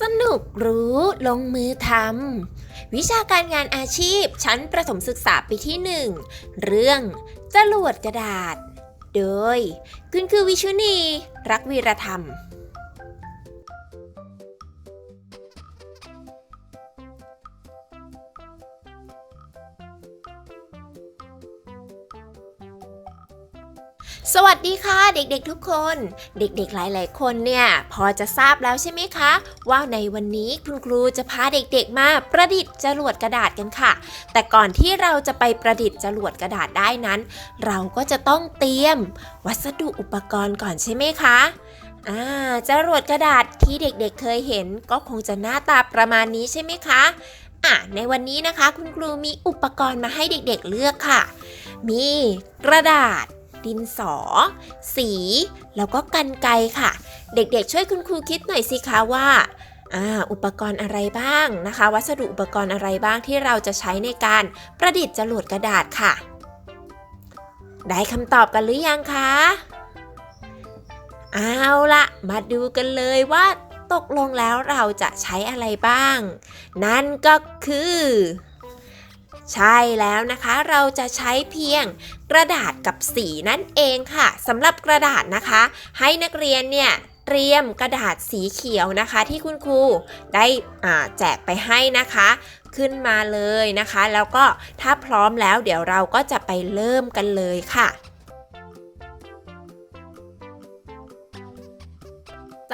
สนุกรู้ลงมือทำวิชาการงานอาชีพชั้นประถมศึกษาปีที่1เรื่องจรวดกระดาษ โดย คุณคือวิชุนี รักวีรธรรม สวัสดีค่ะเด็กๆทุกคน เด็กๆหลายๆ คนเนี่ย พอจะทราบแล้วใช่ไหมคะ ว่าในวันนี้คุณครูจะพาเด็กๆมาประดิษฐ์จรวดกระดาษกันค่ะ แต่ก่อนที่เราจะไปประดิษฐ์จรวดกระดาษได้นั้น เราก็จะต้องเตรียม วัสดุอุปกรณ์ก่อนใช่ไหมคะอ่าจรวดกระดาษที่เด็กๆเคยเห็น ก็คงจะหน้าตาประมาณนี้ใช่ไหมคะอะในวันนี้นะคะคุณครูมีอุปกรณ์มาให้เด็กๆเลือกค่ะ มีกระดาษ ดินสอ สี แล้วก็กันไกค่ะ เด็กๆ ช่วยคุณครูคิดหน่อยสิคะว่าอ่าอุปกรณ์อะไรบ้างนะคะ วัสดุอุปกรณ์อะไรบ้างที่เราจะใช้ในการประดิษฐ์จรวดกระดาษค่ะ ได้คำตอบกันหรือยังคะเอาละมาดูกันเลยว่าตกลงแล้วเราจะใช้อะไรบ้าง นั่นก็คือ ใช่แล้วนะคะ เราจะใช้เพียงกระดาษ กับสีนั่นเองค่ะสำหรับกระดาษนะคะ ให้นักเรียนเนี่ยเตรียมกระดาษสีเขียวนะคะที่คุณครูได้แจกไปให้นะคะ ขึ้นมาเลยนะคะ แล้วก็ถ้าพร้อมแล้วเดี๋ยวเราก็จะไปเริ่มกันเลยค่ะ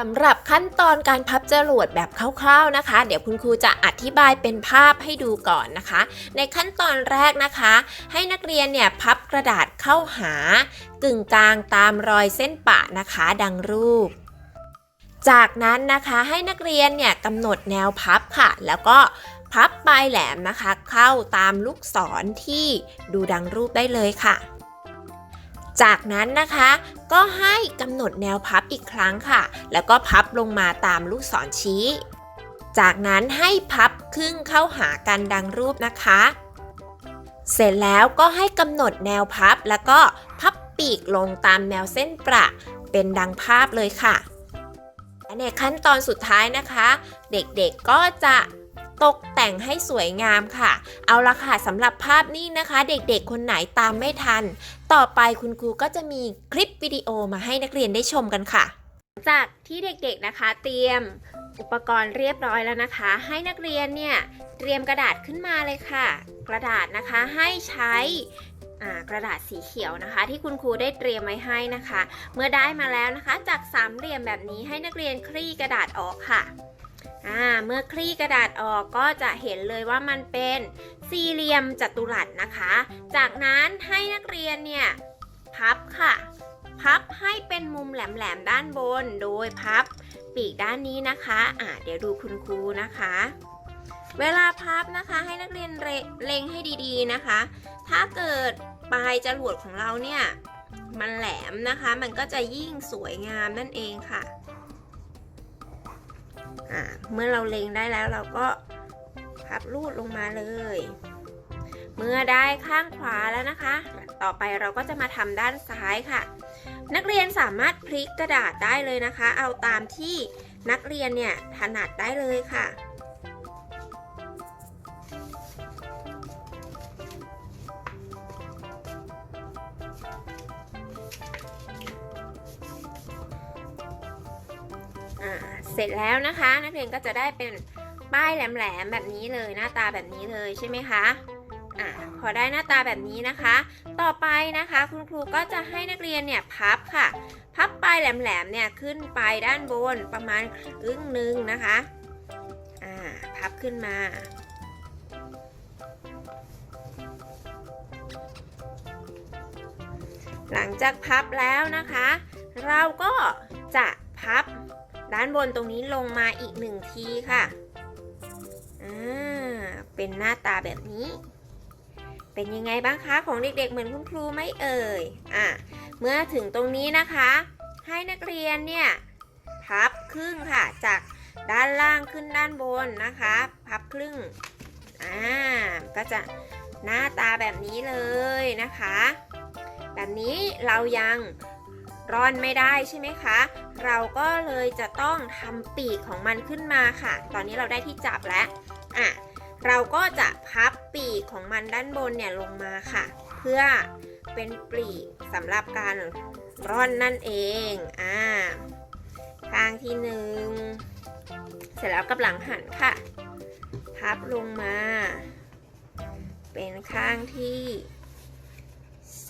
สำหรับขั้นตอนการพับจรวดแบบคร่าวๆนะคะ เดี๋ยวคุณครูจะอธิบายเป็นภาพให้ดูก่อนนะคะ ในขั้นตอนแรกนะคะ ให้นักเรียนเนี่ยพับกระดาษเข้าหากึ่งกลางตามรอยเส้นปะนะคะ ดังรูป จากนั้นนะคะให้นักเรียนเนี่ยกำหนดแนวพับค่ะ แล้วก็พับปลายแหลมนะคะ เข้าตามลูกศรที่ดูดังรูปได้เลยค่ะ จากนั้นนะคะก็ให้กำหนดแนวพับอีกครั้งค่ะ แล้วก็พับลงมาตามลูกศรชี้ จากนั้นให้พับครึ่งเข้าหากันดังรูปนะคะ เสร็จแล้วก็ให้กำหนดแนวพับแล้วก็พับปีกลงตามแนวเส้นประเป็นดังภาพเลยค่ะและในขั้นตอนสุดท้ายนะคะ เด็กๆก็จะ ตกแต่งให้สวยงามค่ะ เอาละค่ะสำหรับภาพนี้นะคะ เด็กๆ คนไหนตามไม่ทัน ต่อไปคุณครูก็จะมีคลิปวิดีโอมาให้นักเรียนได้ชมกันค่ะ จากที่เด็กๆนะคะ เตรียมอุปกรณ์เรียบร้อยแล้วนะคะ ให้นักเรียนเนี่ยเตรียมกระดาษขึ้นมาเลยค่ะ กระดาษนะคะให้ใช้กระดาษสีเขียวนะคะ ที่คุณครูได้เตรียมไว้ให้นะคะ เมื่อได้มาแล้วนะคะ จากสามเหลี่ยมแบบนี้ให้นักเรียนคลี่กระดาษออกค่ะ เมื่อคลี่กระดาษออกก็จะเห็นเลยว่ามันเป็นสี่เหลี่ยมจัตุรัสนะคะ จากนั้นให้นักเรียนเนี่ยพับค่ะ พับให้เป็นมุมแหลมๆด้านบน โดยพับปีกด้านนี้นะคะอ่าเดี๋ยวดูคุณครูนะคะ เวลาพับนะคะให้นักเรียนเเล็งให้ดีๆนะคะ ถ้าเกิดปลายจรวดของเราเนี่ยมันแหลมนะคะ มันก็จะยิ่งสวยงามนั่นเองค่ะ อ่าเมื่อเราเล็งได้แล้วเราก็พับลูดลงมาเลย เมื่อได้ข้างขวาแล้วนะคะ ต่อไปเราก็จะมาทำด้านซ้ายค่ะ นักเรียนสามารถพลิกกระดาษได้เลยนะคะ เอาตามที่นักเรียนเนี่ยถนัดได้เลยค่ะ เสร็จแล้วนะคะ นักเรียนก็จะได้เป็นป้ายแหลมๆแบบนี้เลยหน้าตาแบบนี้เลยใช่ไหมคะอ่าพอได้หน้าตาแบบนี้นะคะ ต่อไปนะคะคุณครูก็จะให้นักเรียนเนี่ยพับค่ะ พับปลายแหลมๆเนี่ยขึ้นไปด้านบนประมาณครึ่งหนึ่งนะคะอ่าพับขึ้นมาหลังจากพับแล้วนะคะ เราก็จะานบนตรงนี้ลงมาอีกหนึ่งทีค่ะ อ่า เป็นหน้าตาแบบนี้ เป็นยังไงบ้างคะของเด็กๆ เหมือนคุณครูไม่เอ่ย อะ เมื่อถึงตรงนี้นะคะ ให้นักเรียนเนี่ย พับครึ่งค่ะ จากด้านล่างขึ้นด้านบนนะคะ พับครึ่ง อ่า ก็จะหน้าตาแบบนี้เลยนะคะ แบบนี้เรายัง ร่อนไม่ได้ใช่ไหมคะ เราก็เลยจะต้องทำปีกของมันขึ้นมาค่ะ ตอนนี้เราได้ที่จับแล้วอะเราก็จะพับปีกของมันด้านบนเนี่ยลงมาค่ะ เพื่อเป็นปีกสำหรับการร่อนนั่นเองอ่าข้างที่หนึ่งเสร็จแล้วกับหลังหันค่ะ พับลงมา เป็นข้างที่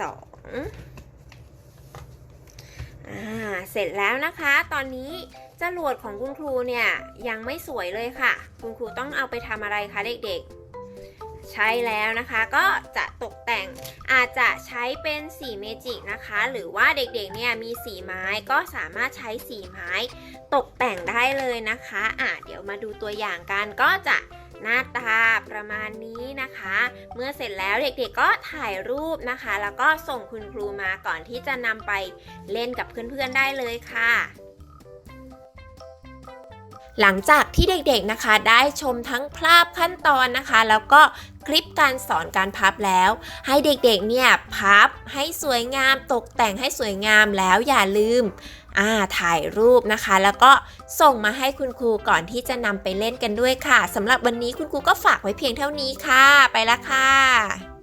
สอง อ่าเสร็จแล้วนะคะ ตอนนี้จรวดของคุณครูเนี่ยยังไม่สวยเลยค่ะ คุณครูต้องเอาไปทำอะไรคะเด็กๆ ใช่แล้วนะคะก็จะตกแต่งอาจจะใช้เป็นสีเมจิกนะคะ หรือว่าเด็กๆเนี่ยมีสีไม้ก็สามารถใช้สีไม้ตกแต่งได้เลยนะคะอะเดี๋ยวมาดูตัวอย่างกันก็จะ หน้าตาประมาณนี้นะคะ เมื่อเสร็จแล้วเด็กๆก็ถ่ายรูปนะคะ แล้วก็ส่งคุณครูมาก่อนที่จะนำไปเล่นกับเพื่อนๆได้เลยค่ะหลังจากที่เด็กๆนะคะได้ชมทั้งภาพขั้นตอนนะคะ แล้วก็คลิปการสอนการพับแล้ว ให้เด็กๆเนี่ยพับให้สวยงามตกแต่งให้สวยงามแล้วอย่าลืม อ่าถ่ายรูปนะคะ แล้วก็ส่งมาให้คุณครูก่อนที่จะนำไปเล่นกันด้วยค่ะสำหรับวันนี้คุณครูก็ฝากไว้เพียงเท่านี้ค่ะ ไปละค่ะ